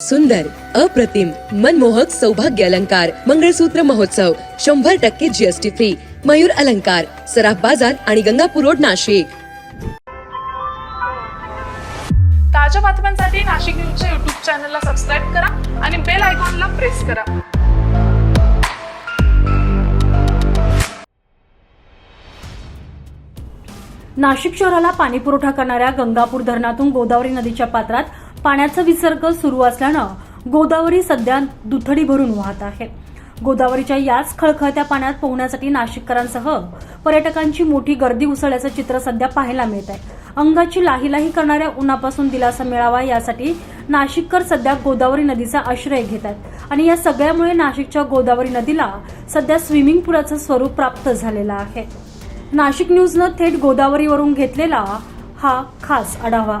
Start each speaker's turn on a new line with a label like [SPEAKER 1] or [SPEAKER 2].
[SPEAKER 1] सुंदर अप्रतिम मनमोहक सौभाग्य अलंकार मंगळसूत्र महोत्सव शंभर टक्के जीएसटी फ्री मयूर अलंकार सराफ बाजार आणि गंगापूर रोड नाशिक.
[SPEAKER 2] ताज्या बातम्यांसाठी नाशिक न्यूजच्या युट्यूब चॅनलला सबस्क्राईब करा आणि बेल आयकॉनला प्रेस करा.
[SPEAKER 3] नाशिक शहराला पाणीपुरवठा करणाऱ्या गंगापूर धरणातून गोदावरी नदीच्या पात्रात पाण्याचा विसर्ग सुरू असल्यानं गोदावरी सध्या दुथडी भरून वाहत आहे. गोदावरीच्या याच खळखळत्या पाण्यात पोहण्यासाठी नाशिककरांसह पर्यटकांची मोठी गर्दी उसळल्याचं चित्र सध्या पाहायला मिळत आहे अंगाची लाहीलाही करणाऱ्या उन्हापासून दिलासा मिळावा यासाठी नाशिककर सध्या गोदावरी नदीचा आश्रय घेत आहेत आणि या सगळ्यामुळे नाशिकच्या गोदावरी नदीला सध्या स्विमिंग पुलाचं स्वरूप प्राप्त झालेलं आहे. नाशिक न्यूजनं थेट गोदावरीवरून घेतलेला हा खास आढावा.